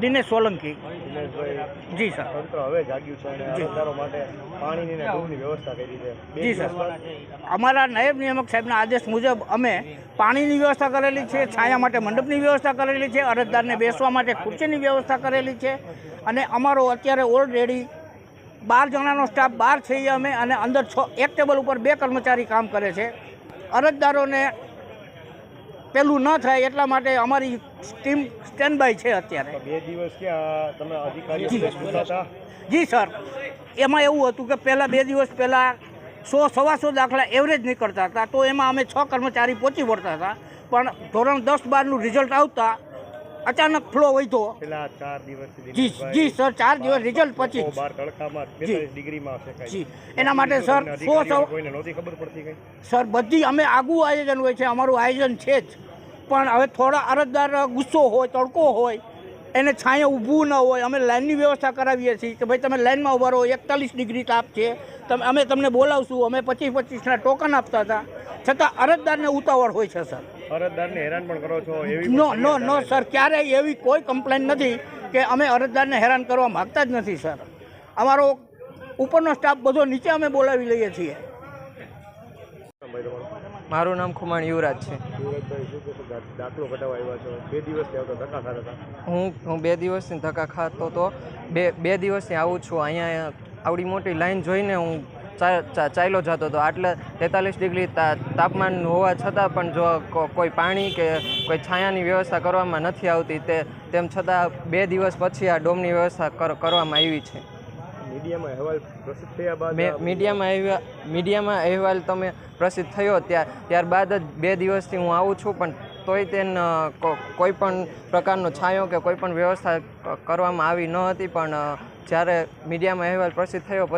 દિનેશ સોલંકી. જી sir. તંત્ર હવે જાગ્યું છે અને. અરજદારો માટે પાણીની ને ડૂબની વ્યવસ્થા કરી છે. જી સર. અમારા નાયબ નિયામક સાહેબના આદેશ મુજબ અમે પાણીની વ્યવસ્થા કરેલી છે છાયા માટે મંડપની વ્યવસ્થા કરેલી છે અરજદારને બેસવા માટે ખુરશીની વ્યવસ્થા કરેલી છે અને અમારો અત્યારે ઓલરેડી બાર જણાનો સ્ટાફ બાર છીએ અમે અને અંદર છ એક ટેબલ ઉપર બે કર્મચારી કામ કરે છે. અરજદારોને પેલું ન થાય એટલા માટે અમારી ટીમ સ્ટેન્ડ બાય છે અત્યારે. બે દિવસ તમે જી. સર. એમાં એવું હતું કે પહેલાં બે દિવસ પહેલાં સો સવાસો દાખલા એવરેજ નીકળતા હતા તો એમાં અમે છ કર્મચારી પહોંચી વળતા હતા. પણ ધોરણ દસ બારનું રિઝલ્ટ આવતા અચાનક ફ્લો વધ્યો. ચાર દિવસથી જી જી સર ચાર દિવસ રિઝલ્ટ પછી બાર તડકામાં ડિગ્રીમાં શેકાય જી. એના માટે સર સો કોઈને નહોતી ખબર પડતી કઈ? સર બધી અમે આગું આયોજન હોય છે અમારું આયોજન છે જ. પણ હવે થોડા અરજદાર ગુસ્સો હોય તડકો હોય એને છાંયે ઊભું ન હોય અમે લાઇનની વ્યવસ્થા કરાવીએ છીએ કે ભાઈ તમે લાઇનમાં ઊભા રહો એકતાલીસ ડિગ્રી તાપ છે. તમે અમે તમને બોલાવશું અમે પચીસ પચીસના ટોકન આપતા હતા. છતાં અરજદારને ઉતાવળ હોય છે સર. અરજદારને હેરાન પણ કરો છો એવી નો નો નો સર. ક્યારેય એવી કોઈ કમ્પ્લેન નથી કે અમે અરજદારને હેરાન કરવા માગતા જ નથી સર. અમારો ઉપરનો સ્ટાફ બધો નીચે અમે બોલાવી લઈએ છીએ. મારું નામ ખુમાણ યુવરાજ છે. સુરતભાઈ શું કહેશો? દા- દાખલો કઢાવવા આવ્યા છો. બે દિવસથી આવતા ધક્કા ખાતા હતા. હું હું બે દિવસથી ધક્કા ખાતો તો બે બે દિવસથી આવું છું. અહીંયા આવડી મોટી લાઈન જોઈને હું ચા- ચા- ચાલ્યો જતો હતો. આટલા તેતાલીસ ડિગ્રી તાપમાન હોવા છતાં પણ જો કોઈ પાણી કે કોઈ છાયાની વ્યવસ્થા કરવામાં નથી આવતી તે તેમ છતાં બે દિવસ પછી આ ડોમની વ્યવસ્થા કર- કરવામાં આવી છે. મીડિયામાં અહેવાલ પ્રસિદ્ધ થયા બાદ મીડિયામાં અહેવાલ મીડિયામાં અહેવાલ તમે પ્રસિદ્ધ થયો ત્યાર ત્યારબાદ જ બે દિવસથી હું આવું છું પણ તોય તેને કોઈ પણ પ્રકારનો છાંયો કે કોઈ પણ વ્યવસ્થા કરવામાં આવી ન હતી પણ જ્યારે મીડિયામાં અહેવાલ પ્રસિદ્ધ થયો પછી